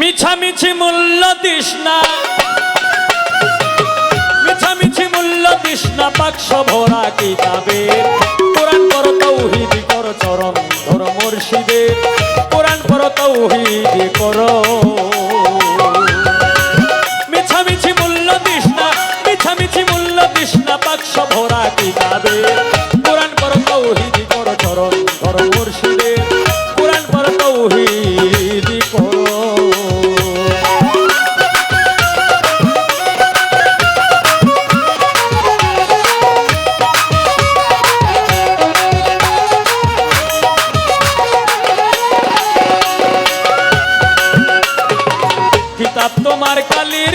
মিছামিছি মূল্য তৃষ্ণা মিছামিছি মূল্য তৃষ্ণা বাক্স ভরা কিতাবের। কোরআন পর তৌহিদি কর চরণ ধর মুর্শিদের। কোরআন পর তৌহিদি কর তোমার কালির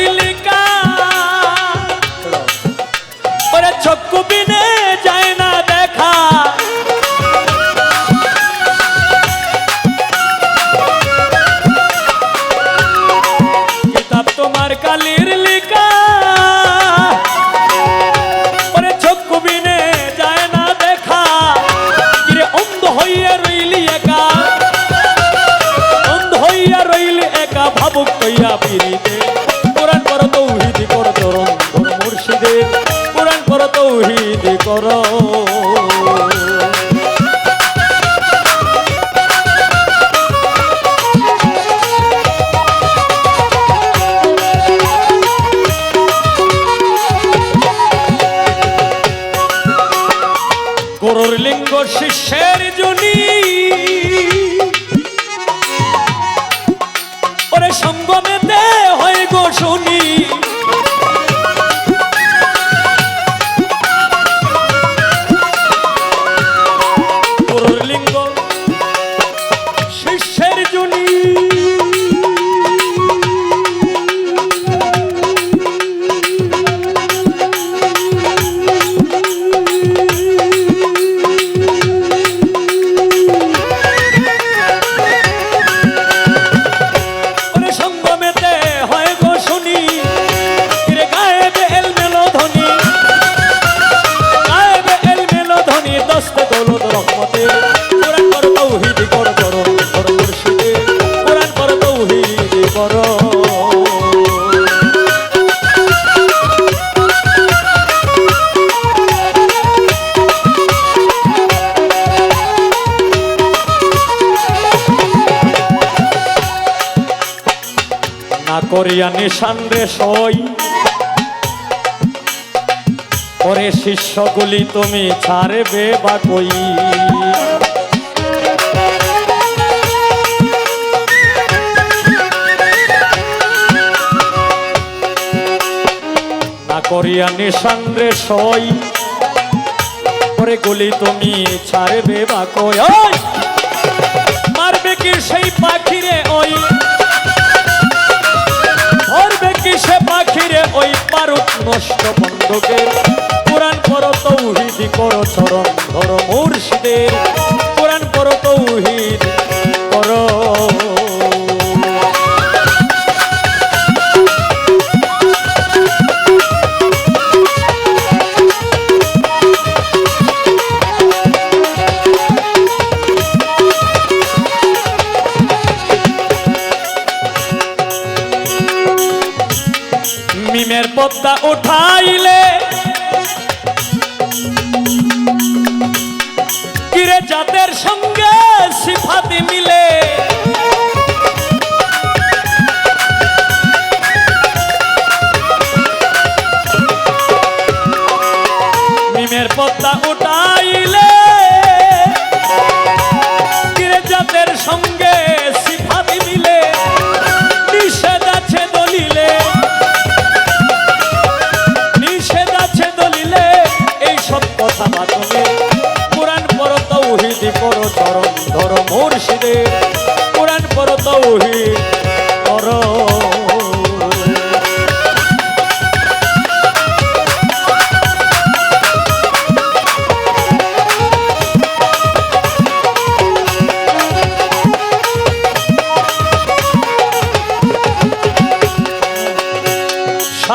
তৌহিদি কর। কর না করিয়া নিশান রে সই। পরে শিষ্যগুলি তুমি ছাড়বে বা কই? করিয়া নিঃসন্দ্রে সই। পরে গুলি তুমি ছাড়বে বা কয়! মারবে কি সেই পাখিরে ওই? ধরবে কি সে পাখিরে ওই? পারুক নষ্ট বন্ধকে। কোরআন পর তৌহিদি করো চরণ পদ্মা উঠাইলে। কিরে যাদের সঙ্গে সিফাতি মিলে? মিমের পদ্মা উঠাইলে। কিরে যাদের সঙ্গে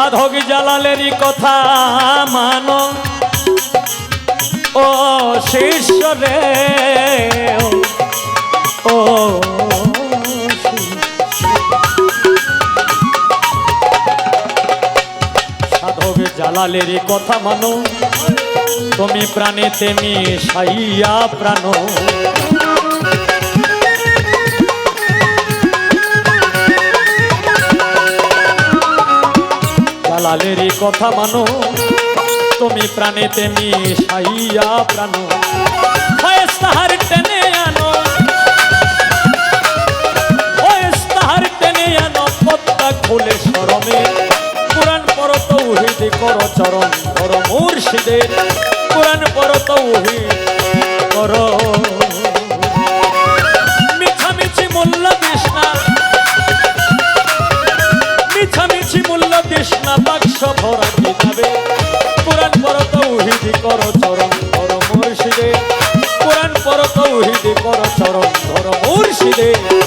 সাধক জালালেরই কথা মানো। ও শিষ্য রে, ও সাধক জালালেরই কথা মানো। তুমি প্রাণে তেমি সাইয়া প্রাণ। দালালেরই কথা মানো। তুমি প্রাণেতে মিশাইয়া প্রাণ। তৌহিদি কর চরণ ধর মুর্শিদে।